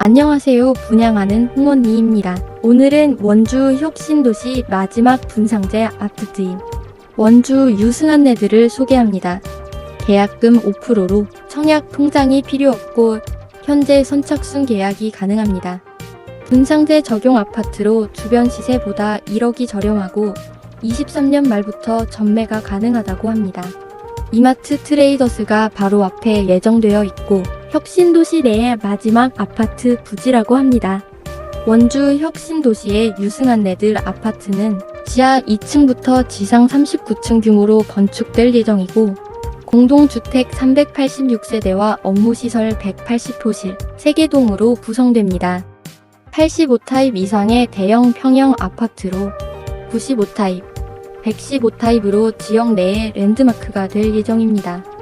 안녕하세요. 분양하는 홍언니입니다. 오늘은 원주 혁신도시 마지막 분상제 아파트인 원주 유승한 네들을 소개합니다. 계약금 5%로 청약 통장이 필요 없고 현재 선착순 계약이 가능합니다. 분상제 적용 아파트로 주변 시세보다 1억이 저렴하고 23년 말부터 전매가 가능하다고 합니다. 이마트 트레이더스가 바로 앞에 예정되어 있고 혁신도시 내의 마지막 아파트 부지라고 합니다. 원주 혁신도시의 유승한 네들 아파트는 지하 2층부터 지상 39층 규모로 건축될 예정이고 공동주택 386세대와 업무시설 180호실 3개 동으로 구성됩니다. 85타입 이상의 대형 평형 아파트로 95타입, 115타입으로 지역 내의 랜드마크가 될 예정입니다.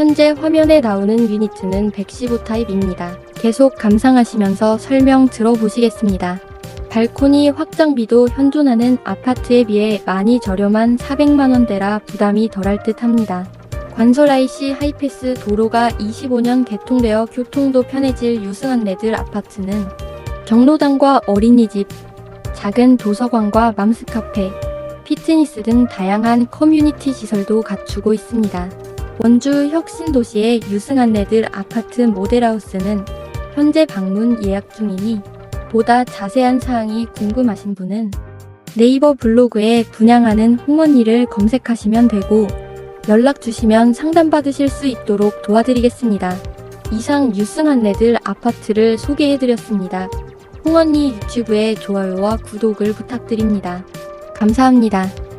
현재 화면에 나오는 유니트는 115 타입입니다. 계속 감상하시면서 설명 들어보시겠습니다. 발코니 확장비도 현존하는 아파트에 비해 많이 저렴한 400만원대라 부담이 덜할 듯 합니다. 관설 IC 하이패스 도로가 25년 개통되어 교통도 편해질 유승한 네들 아파트는 경로당과 어린이집, 작은 도서관과 맘스카페, 피트니스 등 다양한 커뮤니티 시설도 갖추고 있습니다. 원주 혁신도시의 유승한 네들 아파트 모델하우스는 현재 방문 예약 중이니 보다 자세한 사항이 궁금하신 분은 네이버 블로그에 분양하는 홍언니를 검색하시면 되고 연락 주시면 상담받으실 수 있도록 도와드리겠습니다. 이상 유승한 네들 아파트를 소개해드렸습니다. 홍언니 유튜브에 좋아요와 구독을 부탁드립니다. 감사합니다.